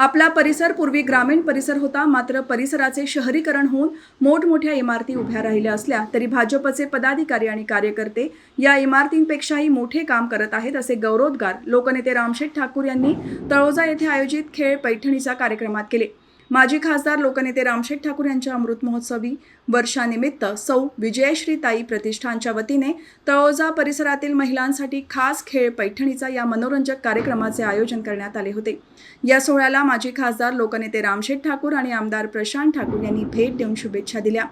आपला परिसर पूर्वी ग्रामीण परिसर होता मात्र परिसराचे शहरीकरण होऊन मोठमोठ्या इमारती उभ्या राहिल्या असल्या तरी भाजपचे पदाधिकारी आणि कार्यकर्ते या इमारतींपेक्षाही मोठे काम करत आहेत असे गौरवोद्गार लोकनेते रामशेठ ठाकूर यांनी तळोजा येथे आयोजित खेळ पैठणीचा कार्यक्रमात केले. माजी खासदार लोकनेते रामशेठ ठाकूर यांच्या अमृत महोत्सवी वर्षानिमित्त सौ विजयश्री ताई प्रतिष्ठानच्या वतीने तळोजा परिसरातील महिलांसाठी खास खेळ पैठणीचा या मनोरंजक कार्यक्रमाचे आयोजन करण्यात आले होते. या सोहळ्याला माजी खासदार लोकनेते रामशेठ ठाकूर आणि आमदार प्रशांत ठाकूर यांनी भेट देऊन शुभेच्छा दिल्या.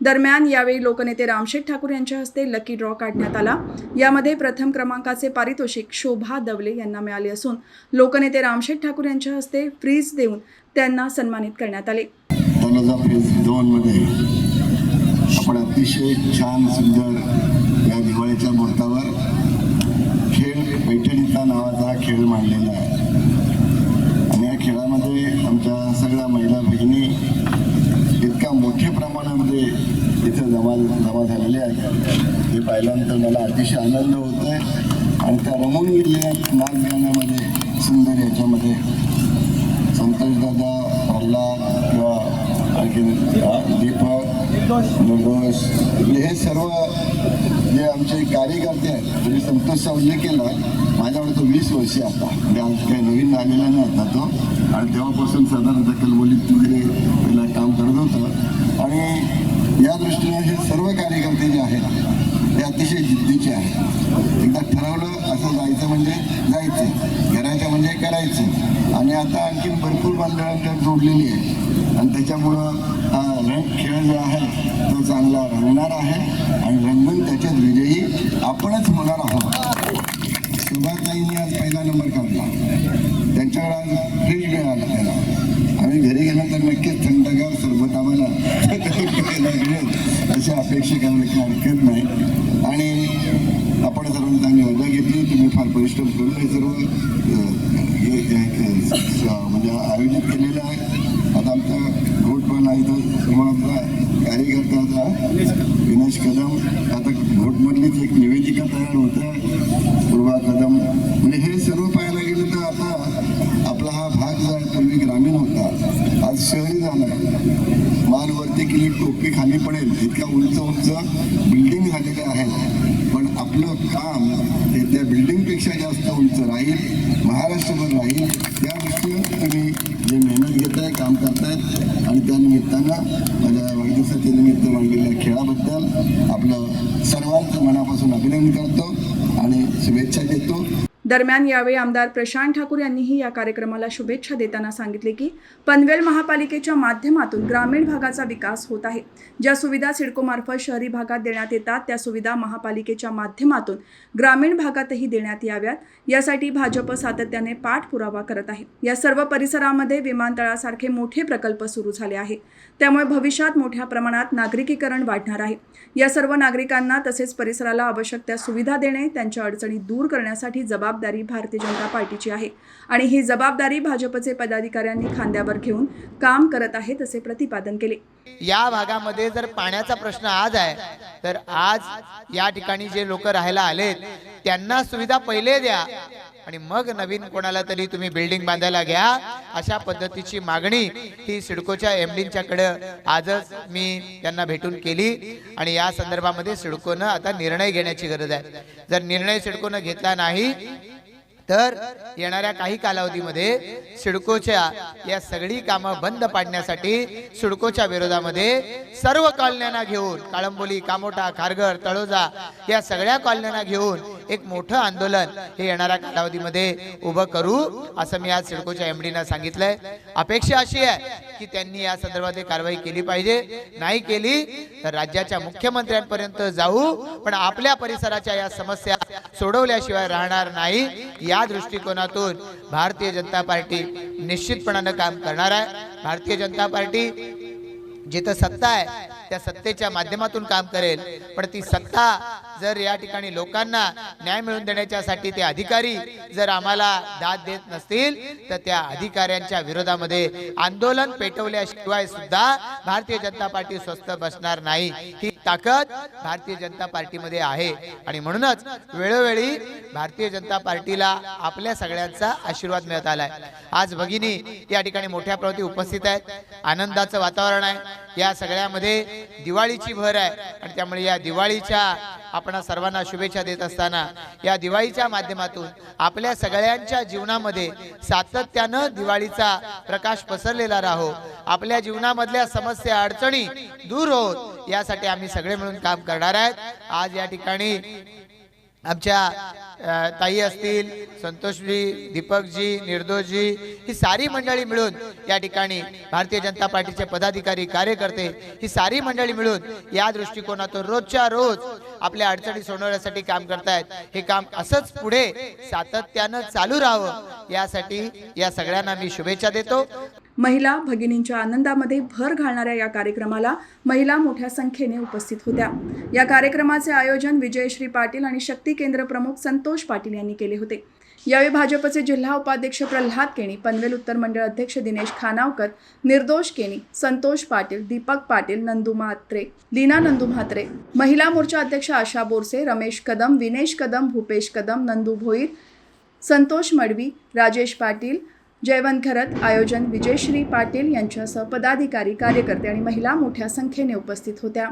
दरम्यान यावेळी लोकनेते रामशेठ ठाकूर यांच्या हस्ते लकी ड्रॉ काढण्यात आला. यामध्ये प्रथम क्रमांकाचे पारितोषिक शोभा दवले यांना मिळाले असून लोकनेते रामशेठ ठाकूर यांच्या हस्ते फ्रीज देऊन त्यांना सन्मानित करण्यात आले. दोन फेज दोनमध्ये आपण अतिशय छान सुंदर या दिवाळीच्या मुहूर्तावर खेळ पैठणीचा नावाचा हा खेळ मांडलेला आहे. आणि या खेळामध्ये आमच्या सगळ्या महिला बहिणी इतक्या मोठ्या प्रमाणामध्ये इथे जमा जमा झालेले आहेत. हे पाहिल्यानंतर मला अतिशय आनंद होतो आहे आणि त्या रमून गेलेल्या आहेत नाच गाण्यामध्ये सुंदर याच्यामध्ये संतोष दादा प्रल्हाद किंवा आणखी दीपक निर्दोष म्हणजे हे सर्व जे आमचे कार्यकर्ते आहेत म्हणजे संतोषचा उल्लेख केला. माझ्याकडे तो वीस वर्ष आता. म्हणजे आज काही नवीन आलेला नाही आता तो आणि तेव्हापासून सरदार दखल बोलीत वगैरे पहिला काम करत होतं. आणि या दृष्टीने हे सर्व कार्यकर्ते जे आहेत ते अतिशय जिद्दीचे आहेत. एकदा ठरवलं असं जायचं म्हणजे जायचं. करायचं. आणि आता आणखी भरपूर मंडळांच्या जोडलेली आहे. आणि त्याच्यामुळं रंग खेळ जो आहे तो चांगला रंगणार आहे. आणि रंगून त्याच्यात विजयी आपणच होणार आहोत. सुभाषताईंनी आज पहिला नंबर काढला. त्यांच्याकडे आज फ्रीज मिळाला त्याला. आम्ही घरी गेल्यानंतर नक्कीच थंडगार सरबत आम्हाला मिळेल अशी अपेक्षा करायला काही नाही. आणि आपण सर्वांनी चांगली मजा घेतली. तुम्ही फार परिश्रम करून हे सर्व हे म्हणजे आयोजित केलेलं आहे. आता आमचा घोट पण आहे तर समाजाचा कार्यकर्ता होता विनेश कदम. आता घोटमधलीच एक निवेदिका तयार होतं पूर्वा कदम. म्हणजे हे सर्व पाहायला गेलं तर आता आपला हा भाग जो आहे पूर्वी ग्रामीण होता. आज शहरी झाला आहे. मान केली टोपी खाली पडेल इतक्या उंच उंच बिल्डिंग झालेल्या आहेत आपलं काम हे त्या बिल्डिंगपेक्षा जास्त उंच राहील महाराष्ट्रभर राहील त्या दृष्टीनं तुम्ही जे मेहनत घेत आहे काम करतायत आणि त्या निमित्तानं माझ्या वाढदिवसाच्या निमित्त मांडलेल्या खेळाबद्दल आपलं सर्वांचं मनापासून अभिनंदन करतो आणि शुभेच्छा देतो. दरम्यान यावेळी आमदार प्रशांत ठाकूर यांनीही या कार्यक्रमाला शुभेच्छा देताना सांगितले की पनवेल महापालिकेच्या माध्यमातून ग्रामीण भागाचा विकास होत आहे. ज्या सुविधा सिडकोमार्फत शहरी भागात देण्यात येतात त्या सुविधा महापालिकेच्या माध्यमातून ग्रामीण भागातही देण्यात याव्यात. यासाठी भाजप सातत्याने पाठपुरावा करत आहे. या सर्व परिसरामध्ये विमानतळासारखे मोठे प्रकल्प सुरू झाले आहे. त्यामुळे भविष्यात मोठ्या प्रमाणात नागरिकीकरण वाढणार आहे. या सर्व नागरिकांना तसेच परिसराला आवश्यक त्या सुविधा देणे त्यांच्या अडचणी दूर करण्यासाठी जबाबदार भारतीय जनता पार्टीची आहे. आणि ही जबाबदारी भाजपचे पदाधिकाऱ्यांनी खांद्यावर घेऊन काम करत आहेत असे प्रतिपादन केले. या भागामध्ये जर पाण्याचा प्रश्न आज आहे तर आज या ठिकाणी जे लोक राहायला आलेत त्यांना सुविधा पहिले द्या. आणि मग नवीन कोणाला तरी तुम्ही बिल्डिंग बांधायला घ्या. अशा पद्धतीची मागणी ही सिडकोच्या एमडींच्याकडे आजच मी त्यांना भेटून केली. आणि या संदर्भामध्ये सिडकोनं आता निर्णय घेण्याची गरज आहे. जर निर्णय सिडकोनं घेतला नाही तर येणाऱ्या काही कालावधीमध्ये सिडकोच्या या सगळी कामं बंद पाडण्यासाठी सिडकोच्या विरोधामध्ये सर्व कॉलन्यांना घेऊन काळंबोली कामोटा खारघर तळोजा या सगळ्या कॉलन्यांना घेऊन एक मोठं आंदोलन हे येणाऱ्या कालावधीमध्ये उभं करू असं मी आज सिडकोच्या एमडीना सांगितलंय. अपेक्षा अशी आहे की त्यांनी या संदर्भात कारवाई केली पाहिजे. नाही केली तर राज्याच्या मुख्यमंत्र्यांपर्यंत जाऊ पण आपल्या परिसराच्या या समस्या सोडवल्याशिवाय राहणार नाही. या दृष्टिकोनातून भारतीय जनता पार्टी निश्चितपणानं काम करणार आहे. भारतीय जनता पार्टी जिथं सत्ता आहे त्या सत्तेच्या माध्यमातून काम करेल. पण ती सत्ता जर या ठिकाणी लोकांना न्याय मिळवून देण्याच्यासाठी ते अधिकारी जर आम्हाला दाद देत नसतील तर त्या अधिकाऱ्यांच्या विरोधामध्ये आंदोलन पेटवल्याशिवाय सुद्धा भारतीय जनता पार्टी स्वस्त बसणार नाही. ही ताकद भारतीय जनता पार्टीमध्ये आहे. आणि म्हणूनच वेळोवेळी भारतीय जनता पार्टीला आपल्या सगळ्यांचा आशीर्वाद मिळत आलाय. आज भगिनी या ठिकाणी मोठ्या प्रमाणात उपस्थित आहेत. आनंदाचं वातावरण आहे. या सगळ्यामध्ये दिवाळीची भर आहे. आणि त्यामुळे या दिवाळीच्या आपण सर्वांना शुभेच्छा देत असताना या दिवाळीच्या माध्यमातून आपल्या सगळ्यांच्या जीवनामध्ये सातत्यानं दिवाळीचा प्रकाश पसरलेला राहो. आपल्या जीवनामधल्या समस्या अडचणी दूर होत. यासाठी आम्ही सगळे मिळून काम करणार आहेत. आज या ठिकाणी आमच्या ताई असतील संतोषजी दीपकजी निर्दोषजी ही सारी मंडळी मिळून या ठिकाणी भारतीय जनता पार्टीचे पदाधिकारी कार्यकर्ते ही सारी मंडळी मिळून या दृष्टिकोनातून रोजच्या रोज आपल्या अडचणी सोडवण्यासाठी काम करतायत. हे काम असंच पुढे सातत्यानं चालू राहावं. यासाठी या सगळ्यांना मी शुभेच्छा देतो. महिला भगिनींच्या आनंदामध्ये भर घालणाऱ्या या कार्यक्रमाला महिला मोठ्या संख्येने उपस्थित होत्या. या कार्यक्रमाचे आयोजन विजयश्री पाटील आणि शक्ती केंद्र प्रमुख संतोष पाटील यांनी केले होते. यावेळी भाजपचे जिल्हा उपाध्यक्ष प्रल्हाद केणी पनवेल उत्तर मंडळ अध्यक्ष दिनेश खानावकर निर्दोष केणी संतोष पाटील दीपक पाटील नंदू म्हात्रे लीना नंदू म्हात्रे महिला मोर्चा अध्यक्ष आशा बोरसे रमेश कदम विनेश कदम भूपेश कदम नंदू भोईर संतोष मडवी राजेश पाटील जयवंत खरत आयोजन विजयश्री पाटील यांच्यासह पदाधिकारी कार्यकर्ते आणि महिला मोठ्या संख्येने उपस्थित होत्या.